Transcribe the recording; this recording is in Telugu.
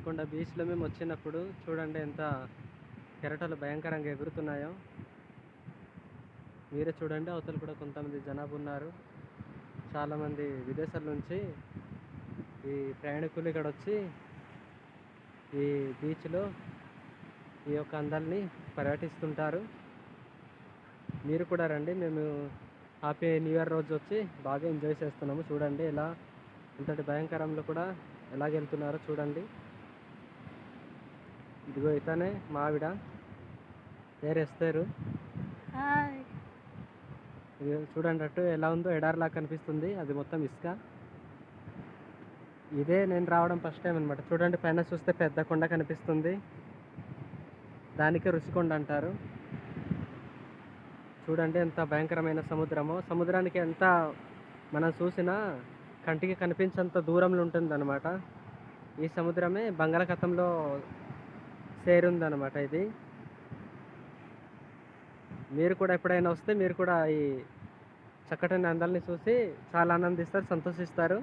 ఋషికొండ బీచ్లో మేము వచ్చినప్పుడు చూడండి ఎంత కెరటలు భయంకరంగా ఎగురుతున్నాయో. మీరే చూడండి అవతల కూడా కొంతమంది జనాభా ఉన్నారు. చాలామంది విదేశాల నుంచి ఈ ప్రయాణికులు ఇక్కడ వచ్చి ఈ బీచ్లో ఈ యొక్క అందాలని పర్యటిస్తుంటారు. మీరు కూడా రండి మేము హ్యాపీ న్యూ ఇయర్ రోజు వచ్చి బాగా ఎంజాయ్ చేస్తున్నాము. చూడండి ఎలా ఇంతటి భయంకరంలో కూడా ఎలాగెళ్తున్నారో చూడండి. ఇదిగో ఇతనే మావిడ. పేరేస్తారు హాయ్. ఇది చూడండి అటు ఎలా ఉందో ఎడారిలా కనిపిస్తుంది. అది మొత్తం ఇసుక. ఇదే నేను రావడం ఫస్ట్ టైం అనమాట చూడండి పైన చూస్తే పెద్ద కొండ కనిపిస్తుంది. దానికే రుషికొండ అంటారు. చూడండి ఎంత భయంకరమైన సముద్రమో. సముద్రానికి ఎంత మనం చూసినా కంటికి కనిపించేంత దూరంలో ఉంటుంది అనమాట ఈ సముద్రమే బంగాళాఖాతంలో చేరుందనమాట ఇది. మీరు కూడా ఎప్పుడైనా వస్తే మీరు కూడా ఈ చక్కటి అందాలని చూసి చాలా ఆనందిస్తారు సంతోషిస్తారు.